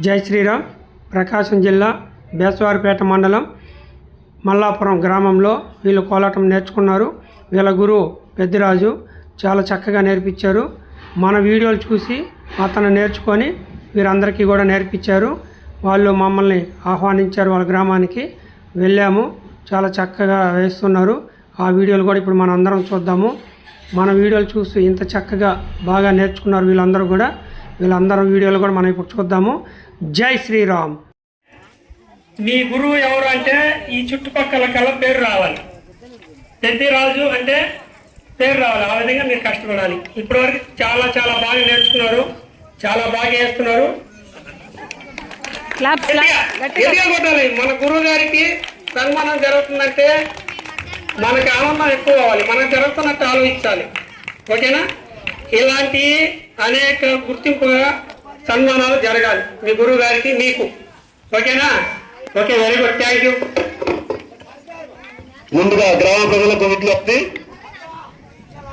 జై శ్రీరామ్. ప్రకాశం జిల్లా బేసవారిపేట మండలం మల్లాపురం గ్రామంలో వీళ్ళు కోలాటం నేర్చుకున్నారు. వీళ్ళ గురువు పెద్దిరాజు చాలా చక్కగా నేర్పించారు. మన వీడియోలు చూసి అతను నేర్చుకొని వీరందరికీ కూడా నేర్పించారు. వాళ్ళు మమ్మల్ని ఆహ్వానించారు వాళ్ళ గ్రామానికి. వెళ్ళాము. చాలా చక్కగా వేస్తున్నారు. ఆ వీడియోలు కూడా ఇప్పుడు మనం అందరం చూద్దాము. మన వీడియోలు చూసి ఇంత చక్కగా బాగా నేర్చుకున్నారు వీళ్ళందరూ కూడా. వీళ్ళందరం వీడియోలు కూడా మనం ఇప్పుడు చూద్దాము. జై శ్రీరామ్. మీ గురువు ఎవరు అంటే ఈ చుట్టుపక్కల కల్లా పేరు రావాలి. పెద్దిరాజు అంటే పేరు రావాలి. ఆ విధంగా మీరు కష్టపడాలి. ఇప్పటివరకు చాలా చాలా బాగా నేర్చుకున్నారు. చాలా బాగా వేస్తున్నారు. కొట్టాలి. మన గురువు గారికి సన్మానం జరుగుతుందంటే మనకి ఆనందం ఎక్కువ కావాలి. మనకు జరుగుతున్నట్టు ఆలోచించాలి. ఓకేనా? ఇలాంటి అనేక గుర్తింపుగా సన్మానాలు జరగాలి. మీ గురువు గారికి మీకు. ఓకేనా? Okay very good. Thank you. ముందుగా గ్రామ ప్రజలకు విజ్ఞప్తి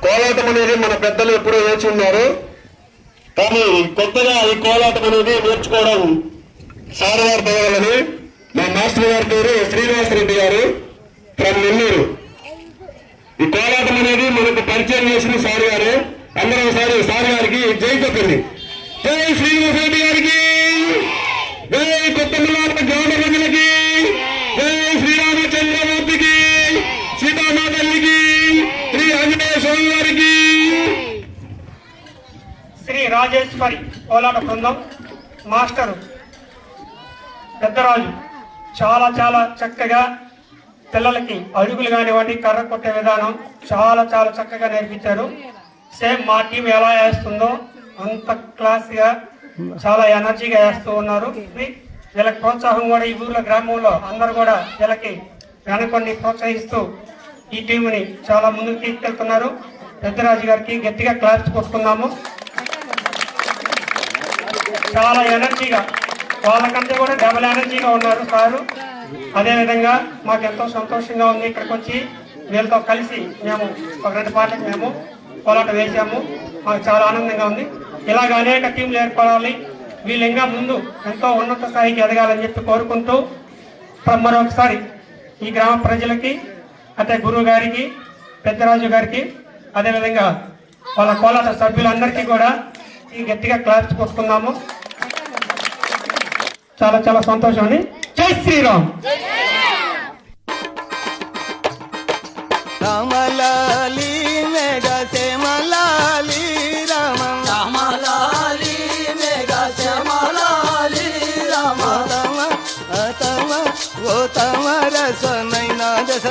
కోలాటం అనేది మన పెద్దలు ఎప్పుడో వేచి ఉన్నారు. కానీ కొత్తగా ఈ కోలాటం అనేది నేర్చుకోవడం సార్ గారు తగలని మా మాస్టర్ గారి పేరు శ్రీనివాస్ రెడ్డి గారు ఫ్రమ్ నెల్లూరు ఈ కోలాటం అనేది మనకు పరిచయం చేసిన సార్ గారు అందరూ ఒకసారి సార్ గారికి జై చెప్పండి జై శ్రీనివాస్ రెడ్డి గారికి జై కొత్త మిల్లాప గ్రామ ప్రజలకి జై శ్రీరామచంద్రమూర్తికి సీతామాతల్లికి శ్రీ ఆంజనేయ స్వామి వారికి శ్రీ రాజేశ్వరి కోలాట బృందం మాస్టరు పెద్దరాజు చాలా చాలా చక్కగా పిల్లలకి అడుగులు కానివ్వండి కర్ర కొట్టే విధానం చాలా చాలా చక్కగా నేర్పించారు. సేమ్ మా టీం ఎలా వేస్తుందో అంత క్లాస్గా చాలా ఎనర్జీగా వేస్తూ ఉన్నారు. వీళ్ళకి ప్రోత్సాహం కూడా ఈ ఊర్లో గ్రామంలో అందరూ కూడా వీళ్ళకి వెనకొన్ని ప్రోత్సహిస్తూ ఈ టీంని చాలా ముందుకు తీసుకెళ్తున్నారు. పెద్దరాజు గారికి గట్టిగా క్లాస్ కొట్టుకున్నాము. చాలా ఎనర్జీగా వాళ్ళకంటే కూడా డబుల్ ఎనర్జీగా ఉన్నారు సారు. అదేవిధంగా మాకు ఎంతో సంతోషంగా ఉంది ఇక్కడికి వచ్చి. వీళ్ళతో కలిసి మేము ఒక రెండు పాటలకు మేము పోరాటం వేసాము. మాకు చాలా ఆనందంగా ఉంది. ఇలాగ అనేక టీంలు ఏర్పడాలి. వీళ్ళు ఇంకా ముందు ఎంతో ఉన్నత స్థాయికి ఎదగాలని చెప్పి కోరుకుంటూ మరొకసారి ఈ గ్రామ ప్రజలకి అంటే గురువు గారికి పెద్దరాజు గారికి అదేవిధంగా వాళ్ళ కోలాట సభ్యులందరికీ కూడా ఈ గట్టిగా క్లాప్స్ కొట్టుకున్నాము చాలా చాలా సంతోషం అండి. జై శ్రీరామ్!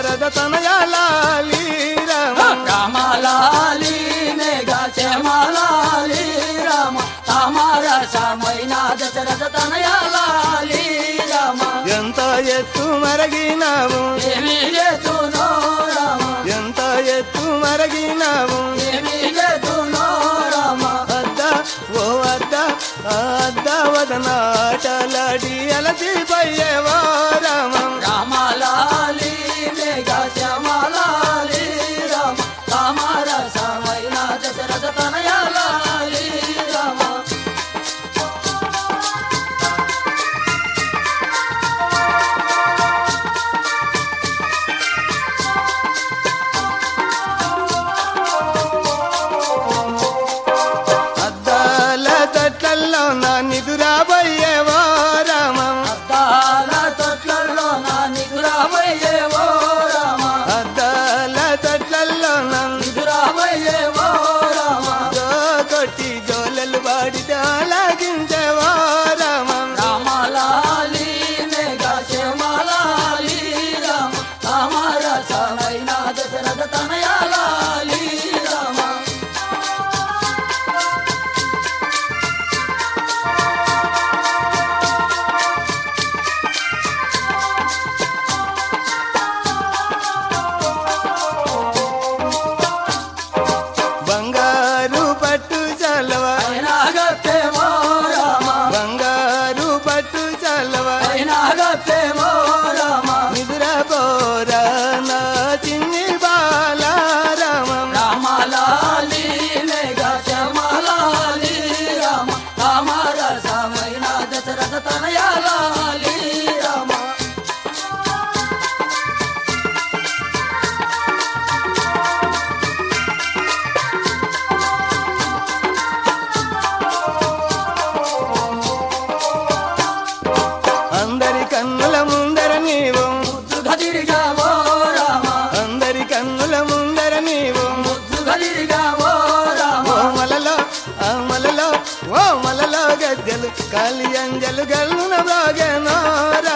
దశరథ తనయాలి రామ. రామలాలి మేఘ శ్యామలాలి రామ. తామరసమైన దశరథ తనయాలి రామ. ఎంత ఎత్తు మరగినావు? ఏమి చేతునో రామ. ఎంత ఎత్తు మరగినావు? ఏమి చేతునో రామ. అద్ద ఓ అద్ద అద్ద వదనాటలాడి అలసిపోయేవా రామ. మేఘ శ్యామలాలి Maridão. కలియంజలు గల్న బాగనార?